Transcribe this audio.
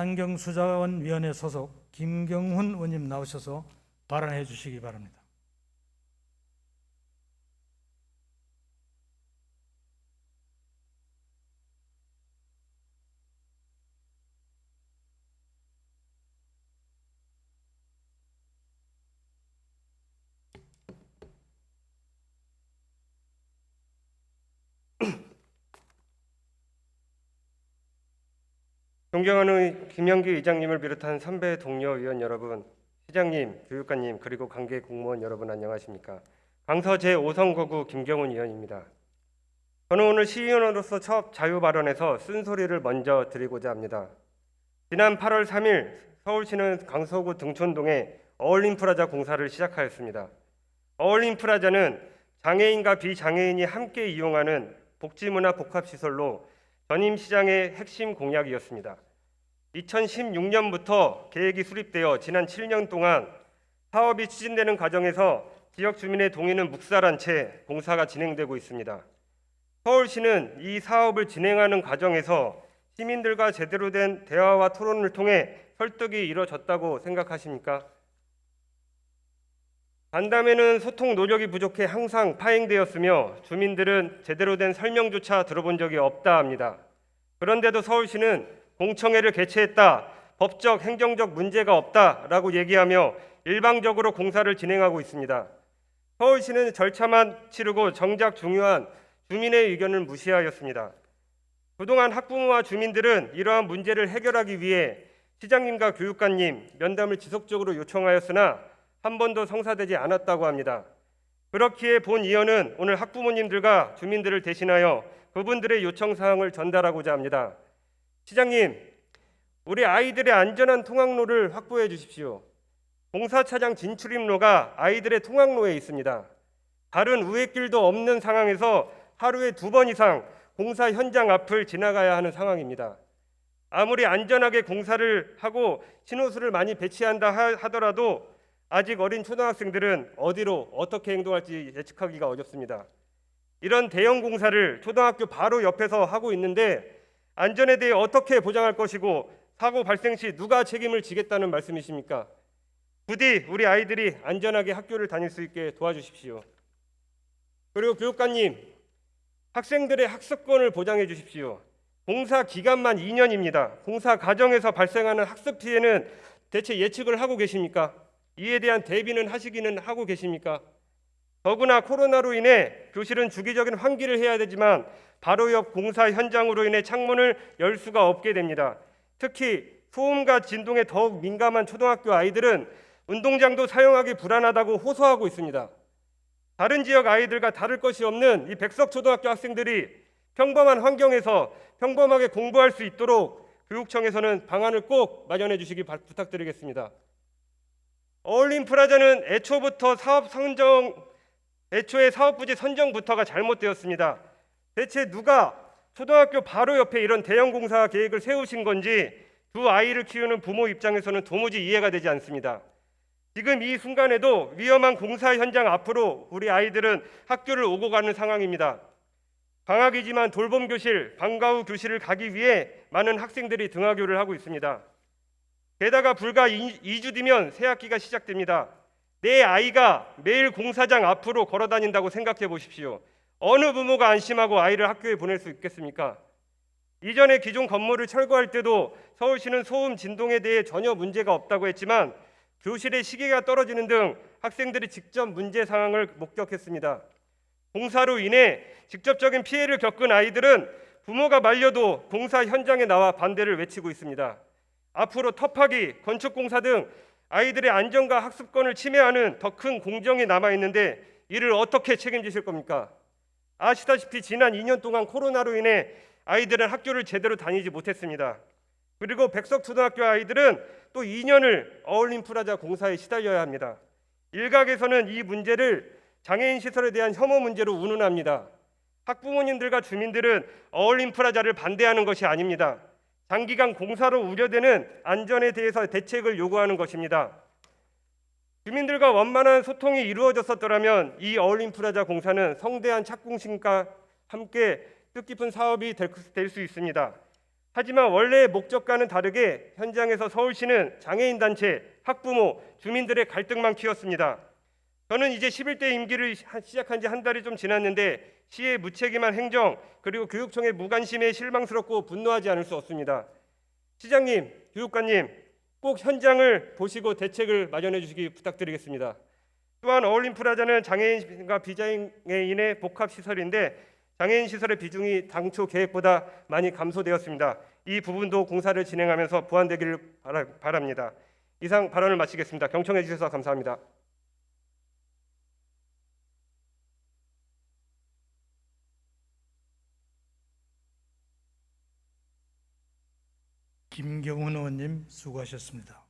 환경수자원위원회 소속 김경훈 의원님 나오셔서 발언해 주시기 바랍니다. 존경하는 김영기 의장님을 비롯한 선배 동료 의원 여러분, 시장님, 교육관님 그리고 관계 공무원 여러분 안녕하십니까? 강서 제5선거구 김경훈 의원입니다. 저는 오늘 시의원으로서 첫 자유 발언에서 쓴소리를 먼저 드리고자 합니다. 지난 8월 3일 서울시는 강서구 등촌동에 어울림프라자 공사를 시작하였습니다. 어울림프라자는 장애인과 비장애인이 함께 이용하는 복지문화 복합시설로 전임 시장의 핵심 공약이었습니다. 2016년부터 계획이 수립되어 지난 7년 동안 사업이 추진되는 과정에서 지역 주민의 동의는 묵살한 채 공사가 진행되고 있습니다. 서울시는 이 사업을 진행하는 과정에서 시민들과 제대로 된 대화와 토론을 통해 설득이 이루어졌다고 생각하십니까? 간담회는 소통 노력이 부족해 항상 파행되었으며 주민들은 제대로 된 설명조차 들어본 적이 없다 합니다. 그런데도 서울시는 공청회를 개최했다, 법적 행정적 문제가 없다라고 얘기하며 일방적으로 공사를 진행하고 있습니다. 서울시는 절차만 치르고 정작 중요한 주민의 의견을 무시하였습니다. 그동안 학부모와 주민들은 이러한 문제를 해결하기 위해 시장님과 교육관님 면담을 지속적으로 요청하였으나 한 번도 성사되지 않았다고 합니다. 그렇기에 본 의원은 오늘 학부모님들과 주민들을 대신하여 그분들의 요청 사항을 전달하고자 합니다. 시장님, 우리 아이들의 안전한 통학로를 확보해 주십시오. 공사차장 진출입로가 아이들의 통학로에 있습니다. 다른 우회길도 없는 상황에서 하루에 두 번 이상 공사 현장 앞을 지나가야 하는 상황입니다. 아무리 안전하게 공사를 하고 신호수를 많이 배치한다 하- 하더라도 아직 어린 초등학생들은 어디로 어떻게 행동할지 예측하기가 어렵습니다. 이런 대형 공사를 초등학교 바로 옆에서 하고 있는데 안전에 대해 어떻게 보장할 것이고 사고 발생 시 누가 책임을 지겠다는 말씀이십니까? 부디 우리 아이들이 안전하게 학교를 다닐 수 있게 도와주십시오. 그리고 교육관님, 학생들의 학습권을 보장해 주십시오. 공사 기간만 2년입니다. 공사 과정에서 발생하는 학습 피해는 대체 예측을 하고 계십니까? 이에 대한 대비는 하시기는 하고 계십니까? 더구나 코로나로 인해 교실은 주기적인 환기를 해야 되지만 바로 옆 공사 현장으로 인해 창문을 열 수가 없게 됩니다. 특히 소음과 진동에 더욱 민감한 초등학교 아이들은 운동장도 사용하기 불안하다고 호소하고 있습니다. 다른 지역 아이들과 다를 것이 없는 이 백석 초등학교 학생들이 평범한 환경에서 평범하게 공부할 수 있도록 교육청에서는 방안을 꼭 마련해 주시기 바- 부탁드리겠습니다. 어울림 프라자는 애초부터 사업 선정 애초에 사업 부지 선정부터가 잘못되었습니다. 대체 누가 초등학교 바로 옆에 이런 대형 공사 계획을 세우신 건지 두 아이를 키우는 부모 입장에서는 도무지 이해가 되지 않습니다. 지금 이 순간에도 위험한 공사 현장 앞으로 우리 아이들은 학교를 오고 가는 상황입니다. 방학이지만 돌봄 교실, 방과 후 교실을 가기 위해 많은 학생들이 등하교를 하고 있습니다. 게다가 불과 2주 뒤면 새 학기가 시작됩니다. 내 아이가 매일 공사장 앞으로 걸어 다닌다고 생각해 보십시오. 어느 부모가 안심하고 아이를 학교에 보낼 수 있겠습니까? 이전에 기존 건물을 철거할 때도 서울시는 소음 진동에 대해 전혀 문제가 없다고 했지만 교실의 시계가 떨어지는 등 학생들이 직접 문제 상황을 목격했습니다. 공사로 인해 직접적인 피해를 겪은 아이들은 부모가 말려도 공사 현장에 나와 반대를 외치고 있습니다. 앞으로 터파기, 건축공사 등 아이들의 안전과 학습권을 침해하는 더 큰 공정이 남아 있는데 이를 어떻게 책임지실 겁니까? 아시다시피 지난 2년 동안 코로나로 인해 아이들은 학교를 제대로 다니지 못했습니다. 그리고 백석 초등학교 아이들은 또 2년을 어울림 프라자 공사에 시달려야 합니다. 일각에서는 이 문제를 장애인 시설에 대한 혐오 문제로 운운합니다. 학부모님들과 주민들은 어울림 프라자를 반대하는 것이 아닙니다. 장기간 공사로 우려되는 안전에 대해서 대책을 요구하는 것입니다. 주민들과 원만한 소통이 이루어졌었더라면 이 어울림 프라자 공사는 성대한 착공식과 함께 뜻깊은 사업이 될 수 있습니다. 하지만 원래의 목적과는 다르게 현장에서 서울시는 장애인 단체, 학부모, 주민들의 갈등만 키웠습니다. 저는 이제 11대 임기를 시- 시작한 지 한 달이 좀 지났는데 시의 무책임한 행정 그리고 교육청의 무관심에 실망스럽고 분노하지 않을 수 없습니다. 시장님, 교육관님 꼭 현장을 보시고 대책을 마련해 주시기 부탁드리겠습니다. 또한 어울림 프라자는 장애인과 비장애인의 복합 시설인데 장애인 시설의 비중이 당초 계획보다 많이 감소되었습니다. 이 부분도 공사를 진행하면서 보완되기를 바랍니다. 이상 발언을 마치겠습니다. 경청해 주셔서 감사합니다. 김경훈 의원님 수고하셨습니다.